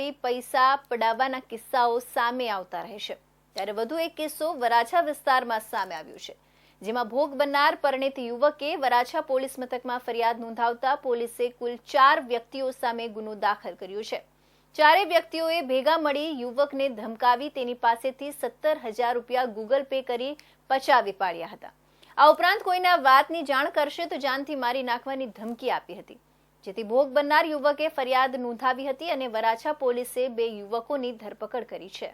ધમકાવી પૈસા પડાવવાના કિસ્સાઓ સામે આવતા રહે છે. ત્યારે વધુ એક કિસ્સો વરાછા વિસ્તારમાં સામે આવ્યો છે. જેમાં ભોગ બનનાર પરિણીત યુવકે વરાછા પોલીસ મથકમાં ફરિયાદ નોંધાવતા પોલીસે કુલ ચાર વ્યક્તિઓ સામે ગુનો દાખલ કર્યો છે. ચારે વ્યક્તિઓએ ભેગા મળી યુવકને ધમકાવી તેની પાસેથી સત્તર હજાર રૂપિયા ગૂગલ પે કરી પચાવી પાડ્યા હતા. આ ઉપરાંત કોઈના વાતની જાણ કરશે તો જાનથી મારી નાખવાની ધમકી આપી હતી. જેથી ભોગ બનનાર યુવકે ફરિયાદ નોંધાવી હતી અને વરાછા પોલીસે બે યુવકોની ધરપકડ કરી છે.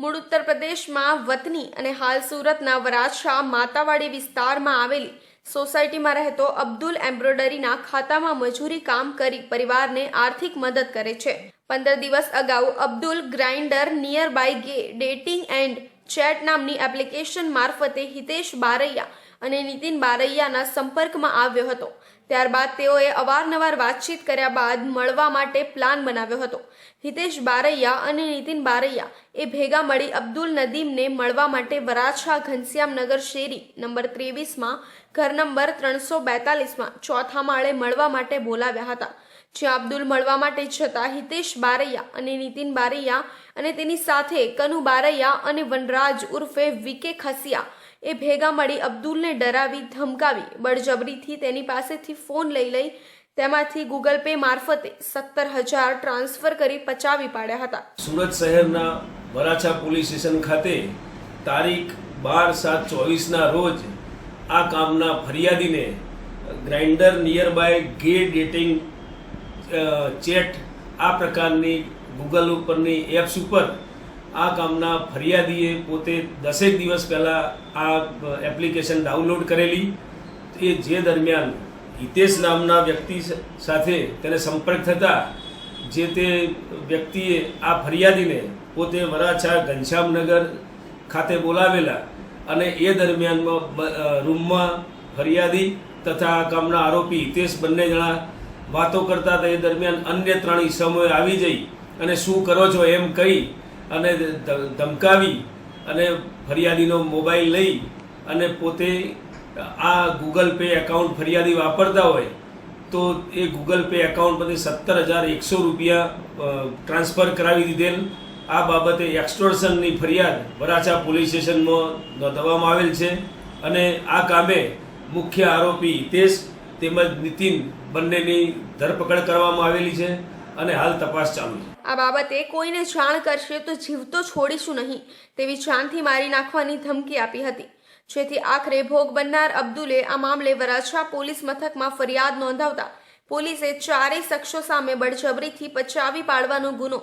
મૂળ ઉત્તર પ્રદેશમાં વતની અને હાલ સુરતના વરાછા માતાવાડી વિસ્તારમાં આવેલી સોસાયટીમાં રહેતો અબ્દુલ એમ્બ્રોડરીના ખાતામાં મજૂરી કામ કરી પરિવારને આર્થિક મદદ કરે છે. પંદર દિવસ અગાઉ Abdul Grindr near by gay dating and chat નામની એપ્લિકેશન મારફતે હિતેશ બારૈયા અને નીતિન બારૈયાના સંપર્કમાં આવ્યો હતો. ત્યારબાદ તેઓએ અવારનવાર વાતચીત કર્યા બાદ મળવા માટે પ્લાન બનાવ્યો હતો. હિતેશ બારૈયા અને નીતિન બારૈયા એ ભેગા મળી અબ્દુલ નદીમને મળવા માટે વરાછા ઘનશ્યામનગર શેરી નંબર ત્રેવીસમાં, ઘર નંબર ત્રણસો બેતાલીસમાં ચોથા માળે મળવા માટે બોલાવ્યા હતા. જ્યાં અબ્દુલ મળવા માટે જતા હિતેશ બારૈયા અને નીતિન બારૈયા અને તેની સાથે કનુ બારૈયા અને વનરાજ ઉર્ફે વિકે ખસિયા એ ભેગા મળી અબ્દુલને ડરાવી, ધમકાવી, બળજબરીથી તેની પાસેથી ફોન લઈ લઈ તેમાંથી ગૂગલ પે મારફતે સત્તર હજાર ટ્રાન્સફર કરી પચાવી પાડ્યા હતા. સુરત શહેરના વરાછા પોલીસ સ્ટેશન ખાતે તારીખ બાર સાત ચોવીસના રોજ આ કામના ફરિયાદીને Grindr near by gay dating chat આ પ્રકારની ગૂગલ ઉપરની એપ્સ ઉપર આ કામના ફરિયાદીએ પોતે દસેક દિવસ પહેલાં આ એપ્લિકેશન ડાઉનલોડ કરેલી. એ જે દરમિયાન હિતેશ નામના વ્યક્તિ સાથે તેને સંપર્ક થતા જે તે વ્યક્તિએ આ ફરિયાદીને પોતે વરાછા ઘનશ્યામનગર ખાતે બોલાવેલા અને એ દરમિયાનમાં રૂમમાં ફરિયાદી તથા આ કામના આરોપી હિતેશ બંને જણા વાતો કરતા હતા એ દરમિયાન અન્ય ત્રણ ઈસમોએ આવી જઈ અને શું કરો છો એમ કહી અને ધમકાવી અને ફરિયાદીનો મોબાઈલ લઈ અને પોતે આ ગૂગલ પે એકાઉન્ટ ફરિયાદી વાપરતા હોય તો એ ગૂગલ પે એકાઉન્ટ પરથી સત્તર હજાર એકસો રૂપિયા ટ્રાન્સફર કરાવી દીધેલ. આ બાબતે એક્સટોર્શનની ફરિયાદ વરાછા પોલીસ સ્ટેશનમાં નોંધવામાં આવેલ છે અને આ કામે મુખ્ય આરોપી હિતેશ તેમજ નીતિન બંનેની ધરપકડ કરવામાં આવેલી છે અને હાલ તપાસ ચાલુ છે. આ બાબતે કોઈને જાણ કરશે તો જીવતો છોડીશું નહીં તેવી જાનથી મારી નાખવાની ધમકી આપી હતી. જેથી આખરે ભોગ બનનાર અબ્દુલે આ મામલે વરાછા પોલીસ મથકમાં ફરિયાદ નોંધાવતા પોલીસે ચારેય શખ્સો સામે બળજબરીથી પચાવી પાડવાનો ગુનો